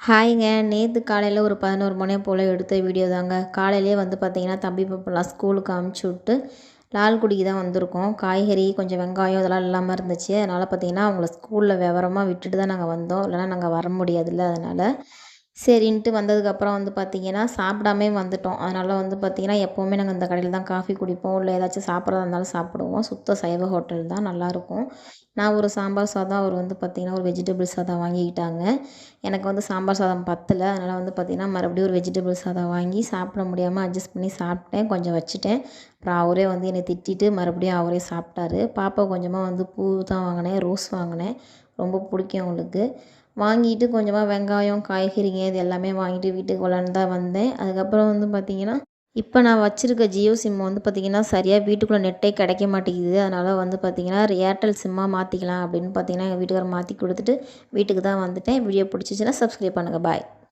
ஹாய்ங்க. நேற்று காலையில் ஒரு பதினோரு மணி போல் எடுத்த வீடியோ தாங்க. காலையிலே வந்து பார்த்திங்கன்னா தம்பி பாப்பெல்லாம் ஸ்கூலுக்கு அமுச்சு விட்டு லால்குடிக்கு தான் வந்திருக்கோம். காய்கறி கொஞ்சம் வெங்காயம் இதெல்லாம் இல்லாமல் இருந்துச்சு. அதனால் பார்த்திங்கன்னா அவங்கள ஸ்கூலில் விவரமாக விட்டுட்டு தான் நாங்கள் வந்தோம். இல்லைனா நாங்கள் வர முடியாதுல்ல அதனால். சரின்ட்டு வந்ததுக்கப்புறம் வந்து பார்த்திங்கன்னா சாப்பிடாமே வந்துட்டோம். அதனால் வந்து பார்த்திங்கன்னா எப்போவுமே நாங்கள் இந்த கடையில் தான் காஃபி குடிப்போம். இல்லை ஏதாச்சும் சாப்பிட்றதா இருந்தாலும் சாப்பிடுவோம். சுத்த சைவ ஹோட்டல் தான் நல்லாயிருக்கும் நான் ஒரு சாம்பார் சாதம் அவர் வந்து பார்த்திங்கன்னா ஒரு வெஜிடபிள் சாதம் வாங்கிக்கிட்டாங்க. எனக்கு வந்து சாம்பார் சாதம் பத்தலை. அதனால் வந்து பார்த்திங்கன்னா மறுபடியும் ஒரு வெஜிடபிள் சாதம் வாங்கி சாப்பிட முடியாமல் அட்ஜஸ்ட் பண்ணி சாப்பிட்டேன். கொஞ்சம் வச்சுட்டேன். அப்புறம் அவரே வந்து என்னை திட்டிட்டு மறுபடியும் அவரே சாப்பிட்டாரு. பாப்பா கொஞ்சமாக வந்து பூ தான் வாங்கினேன் ரோஸ் வாங்கினேன். ரொம்ப பிடிக்கும் அவங்களுக்கு. வாங்கிட்டு கொஞ்சமாக வெங்காயம் காய்கறிங்க இது எல்லாமே வாங்கிட்டு வீட்டுக்கு கொண்டாந்து தான் வந்தேன். அதுக்கப்புறம் வந்து பார்த்திங்கன்னா இப்போ நான் வச்சுருக்க ஜியோ சிம் வந்து பார்த்திங்கன்னா சரியாக வீட்டுக்குள்ளே நெட்டே கிடைக்க மாட்டேங்குது. அதனால் வந்து பார்த்திங்கன்னா ஏர்டெல் சிம்மாக மாற்றிக்கலாம் அப்படின்னு பார்த்திங்கன்னா எங்கள் வீட்டுக்காரர் மாற்றி கொடுத்துட்டு வீட்டுக்கு தான் வந்துட்டேன். வீடியோ பிடிச்சிச்சின்னா சப்ஸ்கிரைப் பண்ணுங்கள் பாய்